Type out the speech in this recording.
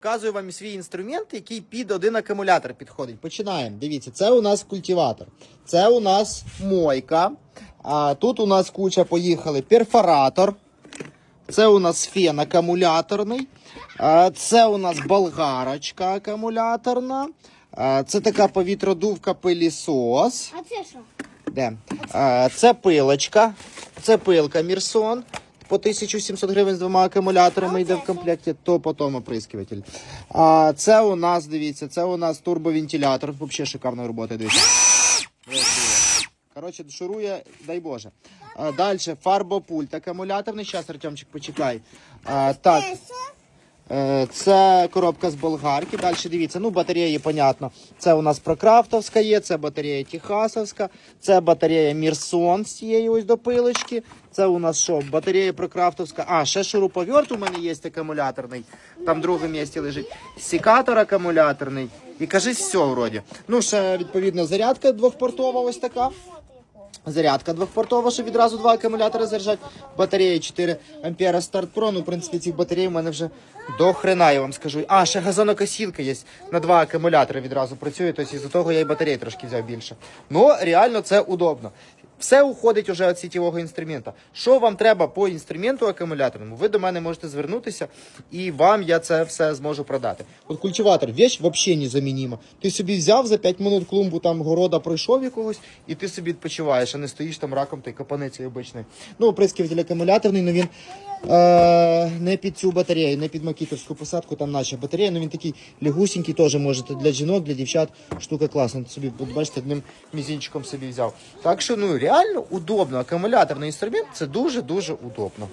Показую вам свій інструмент, який під один акумулятор підходить. Починаємо. Дивіться, це у нас культиватор, це у нас мойка. А тут у нас куча поїхали перфоратор. Це у нас фен акумуляторний. А, Це у нас болгарочка акумуляторна. А, Це така повітродувка пилісос. А це що? Де? А, Це пилочка. Це пилка Мірсон. По 1700 гривень з двома акумуляторами йде в комплекті, то потім оприскуватель. А це у нас, дивіться, це у нас турбовентилятор. Взагалі шикарна робота, дивіться. Коротше, шурує, дай Боже. А, далі фарбопульт акумуляторний. Зараз, Артемчик, почекай. А, так, Це коробка з болгарки. Далі дивіться, ну батареї, понятно. Це у нас прокрафтовська є, це батарея Техасовська, це батарея Мірсон з цієї ось допилочки. Це у нас що? Батарея прокрафтовська. А, ще шуруповерт у мене є акумуляторний. Там в другому місці лежить. Секатор акумуляторний. І кажись, все вроді. Ну, ще відповідно зарядка двохпортова, ось така. Зарядка двохпортова, щоб відразу два акумулятори заряджати. Батарея 4 ампера старт Pro. Ну, в принципі, цих батарей у мене вже до хрена, я вам скажу. А, ще газонокосілка є. На два акумулятори відразу працює, тобто із-за того я і батареї трошки взяв більше. Ну, реально це удобно. Все уходить уже від сітєвого інструмента. Що вам треба по інструменту акумуляторному, ви до мене можете звернутися, і вам я це все зможу продати. От культиватор, вещь взагалі незамінима. Ти собі взяв за 5 минут клумбу там города пройшов якогось, і ти собі відпочиваєш, а не стоїш там раком та й капаниці обичний. Ну, оприскуватель акумуляторний, ну він е, не під цю батарею, не під макітовську посадку, там наша батарея, ну він такий лягусенький, теж можете для жінок, для дівчат. Штука класна. Собі, от бачите, одним мізинчиком собі взяв. Так що ну реально удобно. Акумуляторний інструмент це дуже-дуже удобно.